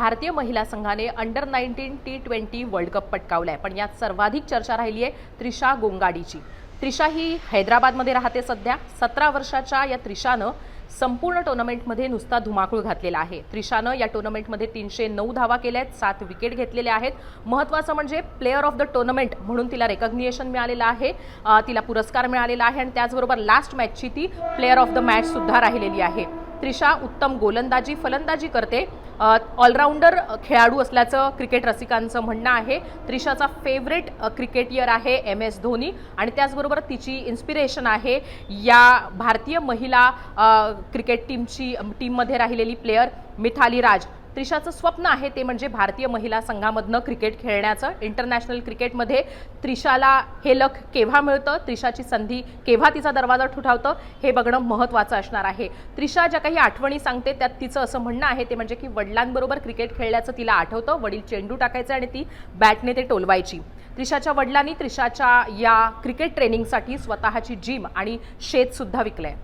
भारतीय महिला संघाने under nineteen T twenty world cup पटकावलाय. पण यात सर्वाधिक चर्चा राहिली आहे त्रिशा गोंगाडीची. त्रिशा ही हैदराबादमध्ये राहते सध्या. सतरा वर्षाच्या या त्रिशानं संपूर्ण टुर्नामेंटमध्ये नुसता धुमाकूळ घातलेला आहे. त्रिशानं या टुर्नामेंटमध्ये तीनशे नऊ धावा केल्या आहेत सात विकेट घेतलेल्या आहेत. महत्त्वाचं म्हणजे प्लेअर ऑफ द टुर्नामेंट म्हणून तिला रेकग्निशन मिळालेलं आहे. तिला पुरस्कार मिळालेला आहे आणि त्याचबरोबर लास्ट मॅचची ती प्लेअर ऑफ द मॅचसुद्धा राहिलेली आहे. त्रिशा उत्तम गोलंदाजी फलंदाजी करते. ऑलराऊंडर खेळाडू असल्याचं क्रिकेट रसिकांचं म्हणणं आहे. त्रिशाचा फेवरेट क्रिकेटियर आहे एम एस धोनी आणि त्याचबरोबर तिची इन्स्पिरेशन आहे या भारतीय महिला क्रिकेट टीमची टीममध्ये राहिलेली प्लेयर मिथाली राज. त्रिशाचं स्वप्न आहे ते म्हणजे भारतीय महिला संघामधनं क्रिकेट खेळण्याचं. इंटरनॅशनल क्रिकेटमध्ये त्रिशाला हे लक केव्हा मिळतं? त्रिशाची संधी केव्हा तिचा दरवाजा ठुठावतं? हे बघणं महत्त्वाचं असणार आहे. त्रिशा ज्या काही आठवणी सांगते त्यात तिचं असं म्हणणं आहे ते म्हणजे की वडिलांबरोबर क्रिकेट खेळल्याचं तिला आठवतं. वडील चेंडू टाकायचे आणि ती बॅटने ते टोलवायची. त्रिशाच्या वडिलांनी त्रिशाच्या या क्रिकेट ट्रेनिंगसाठी स्वतःची जिम आणि शेतसुद्धा विकलंय.